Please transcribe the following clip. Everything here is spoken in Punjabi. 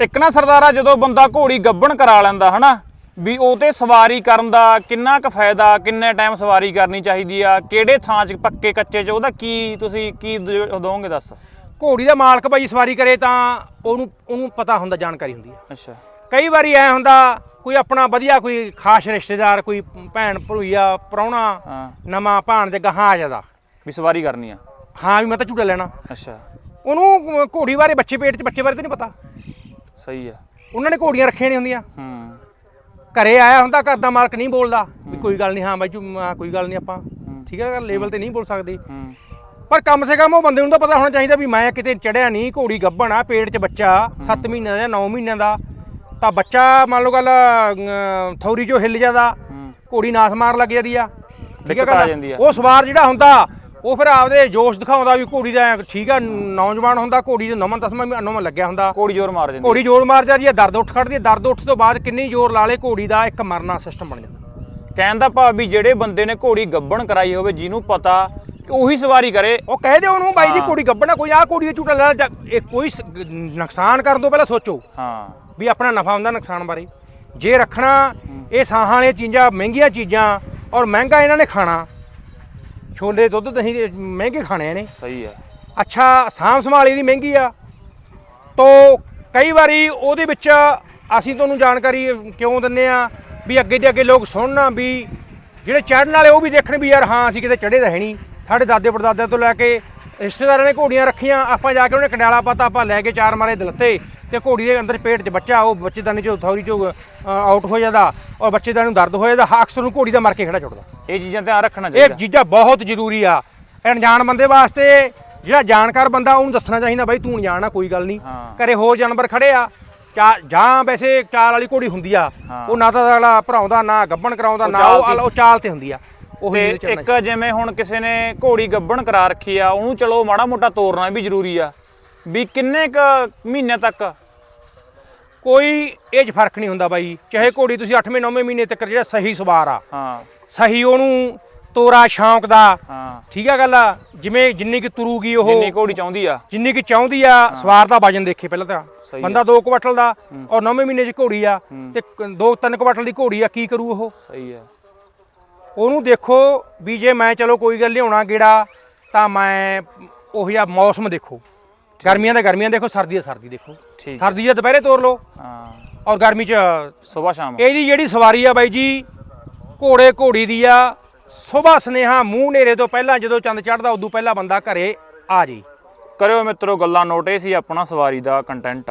ਇੱਕ ਨਾ ਸਰਦਾਰਾ ਜਦੋਂ ਬੰਦਾ ਘੋੜੀ ਗੱਬਣ ਕਰਾ ਲੈਂਦਾ ਹਨਾ? ਵੀ ਉਹ ਤੇ ਸਵਾਰੀ ਕਰਨ ਦਾ ਕਿੰਨਾ ਕੁ ਫਾਇਦਾ ਕਿੰਨੇ ਟਾਈਮ ਸਵਾਰੀ ਕਰਨੀ ਚਾਹੀਦੀ ਆ ਕਿਹੜੇ ਥਾਂ 'ਚ ਪੱਕੇ ਕੱਚੇ 'ਚ ਉਹਦਾ ਕੀ ਤੁਸੀਂ ਕੀ ਦੋਗੇ ਦੱਸ? ਘੋੜੀ ਦਾ ਮਾਲਕ ਭਾਈ ਸਵਾਰੀ ਕਰੇ ਤਾਂ ਉਹਨੂੰ ਉਹਨੂੰ ਪਤਾ ਹੁੰਦਾ ਜਾਣਕਾਰੀ ਹੁੰਦੀ ਹੈ ਅੱਛਾ। ਕਈ ਵਾਰੀ ਐ ਹੁੰਦਾ ਕੋਈ ਆਪਣਾ ਵਧੀਆ ਕੋਈ ਖਾਸ ਰਿਸ਼ਤੇਦਾਰ ਕੋਈ ਭੈਣ ਭਰੂਈਆ ਪ੍ਰਾਹੁਣਾ ਹਾਂ। ਨਵਾਂ ਭਾਣ ਦੇ ਗਾਹਾਂ ਆ ਜਾਂਦਾ। ਵੀ ਸਵਾਰੀ ਕਰਨੀ ਆ। ਹਾਂ ਵੀ ਮੈਂ ਤਾਂ ਝੂਟਾ ਲੈਣਾ। ਅੱਛਾ। ਉਹਨੂੰ ਘੋੜੀ ਬਾਰੇ ਬੱਚੇ ਪੇਟ 'ਚ ਬੱਚੇ ਬਾਰੇ ਤਾਂ ਨਹੀਂ ਪਤਾ। ਸਹੀ ਆ। ਉਹਨਾਂ ਨੇ ਘੋੜੀਆਂ ਰੱਖੀਆਂ ਨਹੀਂ ਹੁੰਦੀਆਂ। ਹੂੰ। ਘਰੇ ਆਇਆ ਹੁੰਦਾ ਘਰ ਦਾ ਮਾਲਕ ਨਹੀਂ ਬੋਲਦਾ। ਵੀ ਕੋਈ ਗੱਲ ਨਹੀਂ ਹਾਂ ਬਾਈ ਜੀ ਕੋਈ ਗੱਲ ਨਹੀਂ ਆਪਾਂ। ਠੀਕ ਹੈ ਲੈਵਲ ਤੇ ਨਹੀਂ ਬੋਲ ਸਕਦੇ। ਹੂੰ। ਪਰ ਕਮ ਸੇ ਕਮ ਉਹ ਬੰਦੇ ਨੂੰ ਤਾਂ ਪਤਾ ਹੋਣਾ ਚਾਹੀਦਾ ਵੀ ਮੈਂ ਕਿਤੇ ਚੜਿਆ ਨਹੀਂ ਘੋੜੀ ਗੱਭਣ ਆ ਪੇਟ 'ਚ ਬੱਚਾ 7 ਮਹੀਨਿਆਂ ਦਾ 9 ਮਹੀਨਿਆਂ ਦਾ। ਤਾਂ ਬੱਚਾ ਮੰਨ ਲਓ ਗੱਲ ਥੌਰੀ 'ਚੋਂ ਹਿੱਲ ਜਾਂਦਾ। ਘੋੜੀ ਨਾਸ ਮਾਰ ਲੱਗ ਜਾਂਦੀ ਆ। ਠੀਕ ਹੈ। ਉਹ ਸਵਾਰ ਜਿਹੜਾ ਹੁੰਦਾ ਉਹ ਫਿਰ ਆਪਦੇ ਜੋਸ਼ ਦਿਖਾਉਂਦਾ ਵੀ ਘੋੜੀ ਦਾ ਠੀਕ ਆ ਨੌਜਵਾਨ ਹੁੰਦਾ ਘੋੜੀ ਦੇ ਨੌਵਾਂ ਦਸਵਾਂ ਨੌਵਾਂ ਲੱਗਿਆ ਹੁੰਦਾ। ਘੋੜੀ ਜ਼ੋਰ ਮਾਰ ਜਾਂਦੀ ਘੋੜੀ ਜੋਰ ਮਾਰ ਜਾਂਦੀ ਹੈ ਦਰਦ ਉੱਠ ਖੜਦੀ ਹੈ ਦਰਦ ਉੱਠ ਤੋਂ ਬਾਅਦ ਕਿੰਨੀ ਜ਼ੋਰ ਲਾ ਲੇ ਘੋੜੀ ਦਾ ਇੱਕ ਮਰਨਾ ਸਿਸਟਮ ਬਣ ਜਾਂਦਾ। ਕਹਿਣ ਦਾ ਭਾਵ ਵੀ ਜਿਹੜੇ ਬੰਦੇ ਨੇ ਘੋੜੀ ਗੱਬਣ ਕਰਾਈ ਹੋਵੇ ਜਿਹਨੂੰ ਪਤਾ ਉਹੀ ਸਵਾਰੀ ਕਰੇ। ਉਹ ਕਹਿ ਦੇ ਉਹਨੂੰ ਬਾਈ ਜੀ। ਘੋੜੀ ਗੱਬਣਾ ਕੋਈ ਆ ਘੋੜੀ ਦਾ ਝੂਟਾ ਲੈ ਜਾ- ਇਹ ਕੋਈ ਨੁਕਸਾਨ ਕਰਨ ਤੋਂ ਪਹਿਲਾਂ ਸੋਚੋ। ਹਾਂ। ਵੀ ਆਪਣਾ ਨਫਾ ਹੁੰਦਾ ਨੁਕਸਾਨ ਬਾਰੇ। ਜੇ ਰੱਖਣਾ ਇਹ ਸਾਹਾਂ ਵਾਲੀਆਂ ਚੀਜ਼ਾਂ ਮਹਿੰਗੀਆਂ ਚੀਜ਼ਾਂ ਔਰ ਮਹਿੰਗਾ ਇਹਨਾਂ ਨੇ ਖਾਣਾ ਛੋਲੇ ਦੁੱਧ ਦਹੀਂ ਦੇ ਮਹਿੰਗੇ ਖਾਣੇ ਨੇ। ਸਹੀ ਆ। ਅੱਛਾ ਸਾਂਭ ਸੰਭਾਲੀ ਦੀ ਮਹਿੰਗੀ ਆ। ਤੋ ਕਈ ਵਾਰੀ ਉਹਦੇ ਵਿੱਚ ਅਸੀਂ ਤੁਹਾਨੂੰ ਜਾਣਕਾਰੀ ਕਿਉਂ ਦਿੰਨੇ ਆ ਵੀ ਅੱਗੇ ਦੇ ਅੱਗੇ ਲੋਕ ਸੁਣਨ ਵੀ ਜਿਹੜੇ ਚੜਨ ਵਾਲੇ ਉਹ ਵੀ ਦੇਖਣ ਵੀ ਯਾਰ ਹਾਂ ਅਸੀਂ ਕਿਤੇ ਚੜੇ ਨਹੀਂ। ਸਾਡੇ ਦਾਦੇ ਪੜਦਾਦੇ ਤੋਂ ਲੈ ਕੇ ਰਿਸ਼ਤੇਦਾਰਾਂ ਨੇ ਘੋੜੀਆਂ ਰੱਖੀਆਂ ਆਪਾਂ ਜਾ ਕੇ ਉਹਨੇ ਕੰਡਾਲਾ ਪਾਤਾ ਆਪਾਂ ਲੈ ਕੇ ਚਾਰ ਮਾਰੇ ਦਿਲਤੇ ਤੇ ਘੋੜੀ ਦੇ ਅੰਦਰ ਪੇਟ 'ਚ ਬੱਚਾ ਉਹ ਬੱਚੇਦਾਨੀ 'ਚੋਂ ਥੌਰੀ 'ਚੋਂ ਆਊਟ ਹੋ ਜਾਂਦਾ ਔਰ ਬੱਚੇਦਾਨੀ ਨੂੰ ਦਰਦ ਹੋ ਜਾਂਦਾ ਅਕਸਰ ਨੂੰ ਘੋੜੀ ਦਾ ਮਰ ਕੇ ਖੜਾ ਛੁੱਟਦਾ ਇਹ ਚੀਜ਼ਾਂ ਧਿਆਨ ਰੱਖਣਾ ਇਹ ਚਾਹੀਦਾ। ਚੀਜ਼ਾਂ ਬਹੁਤ ਜ਼ਰੂਰੀ ਆ। ਅਣਜਾਣ ਬੰਦੇ ਵਾਸਤੇ ਜਿਹੜਾ ਜਾਣਕਾਰ ਬੰਦਾ ਉਹਨੂੰ ਦੱਸਣਾ ਚਾਹੀਦਾ ਬਾਈ ਤੂੰ ਅਣਜਾਣ ਆ ਕੋਈ ਗੱਲ ਨਹੀਂ। ਹਾਂ। ਘਰੇ ਹੋਰ ਜਾਨਵਰ ਖੜੇ ਆ ਚਾ ਜਾਂ ਵੈਸੇ ਚਾਲ ਵਾਲੀ ਘੋੜੀ ਹੁੰਦੀ ਆ ਹਾਂ। ਉਹ ਨਾ ਤਾਂ ਅਗਲਾ ਭਰਾਉਂਦਾ ਨਾ ਗੱਬਣ ਕਰਾਉਂਦਾ ਉਹ ਨਾ ਚਾਲ ਉਹ ਤੇ- ਉਹ ਚਾਲ ਤੇ ਹੁੰਦੀ ਆ। ਉਹ ਤੇ ਇੱਕ ਜਿਵੇਂ ਹੁਣ ਕਿਸੇ ਨੇ ਘੋੜੀ ਗੱਬਣ ਕਰਾ ਰੱਖੀ ਆ ਉਹਨੂੰ ਚਲੋ ਮਾੜਾ ਮੋਟਾ ਤੋਰਨਾ ਵੀ ਜ਼ਰੂਰੀ ਆ ਵੀ ਕਿੰਨੇ ਕ ਮਹੀਨੇ ਤੱਕ? ਕੋਈ ਇਹ 'ਚ ਫ਼ਰਕ ਨਹੀਂ ਹੁੰਦਾ ਬਾਈ ਚਾਹੇ ਘੋੜੀ ਤੁਸੀਂ 8ਵੇਂ 9ਵੇਂ ਮਹੀਨੇ ਤੱਕ ਜਿਹੜਾ ਸਹੀ ਸਵਾਰ ਆ। ਹਾਂ। ਸਹੀ ਉਹਨੂੰ ਤੋਰਾ ਸ਼ੌਂਕ ਦਾ ਹਾਂ। ਠੀਕ ਆ ਗੱਲ ਆ? ਜਿਵੇਂ ਜਿੰਨੀ ਕਿ ਤੁਰੂਗੀ ਉਹ ਜਿੰਨੀ ਘੋੜੀ ਚਾਹੁੰਦੀ ਆ। ਜਿੰਨੀ ਕਿ ਚਾਹੁੰਦੀ ਆ ਸਵਾਰ ਦਾ ਵਜਨ ਦੇਖੇ ਪਹਿਲਾਂ ਤਾਂ। ਸਹੀ ਬੰਦਾ 2 ਕੁਆਟਲ ਦਾ ਔਰ 9ਵੇਂ ਮਹੀਨੇ 'ਚ ਘੋੜੀ ਆ। ਤੇ 2-3 ਕੁਆਟਲ ਦੀ ਘੋੜੀ ਆ ਕੀ ਕਰੂ ਉਹ? ਸਹੀ ਆ। ਉਹਨੂੰ ਦੇਖੋ ਵੀ ਜੇ ਮੈਂ ਚਲੋ ਕੋਈ ਗੱਲ ਲਿਆਉਣਾ ਗੇੜਾ ਤਾਂ ਮੈਂ ਉਹ ਜਿਹਾ ਮੌਸਮ ਦੇਖੋ। ਗਰਮੀਆਂ ਦਾ ਗਰਮੀਆਂ ਦੇਖੋ ਸਰਦੀ ਦਾ ਸਰਦੀ ਦੇਖੋ। ਠੀਕ। ਸਰਦੀ 'ਚ ਦੁਪਹਿਰੇ ਤੋਰ ਲਓ ਹਾਂ। ਔਰ ਗਰਮੀ 'ਚ ਸਵੇਰ ਸ਼ਾਮ। ਇਹਦੀ ਜਿਹੜੀ ਸਵਾਰੀ ਆ ਬਾਈ ਜੀ ਘੋੜੇ ਘੋੜੀ ਦੀ ਆ ਸਵੇਰ ਸਨੇਹਾ ਮੂੰਹ ਨੇਰੇ ਤੋਂ ਪਹਿਲਾਂ ਜਦੋਂ ਚੰਦ ਚੜ੍ਹਦਾ ਉਦੋਂ ਪਹਿਲਾਂ ਬੰਦਾ ਘਰੇ ਆ ਜੀ। ਕਰਿਓ ਮਿੱਤਰੋ ਗੱਲਾਂ ਨੋਟ ਇਹ ਸੀ ਆਪਣਾ ਸਵਾਰੀ ਦਾ ਕੰਟੈਂਟ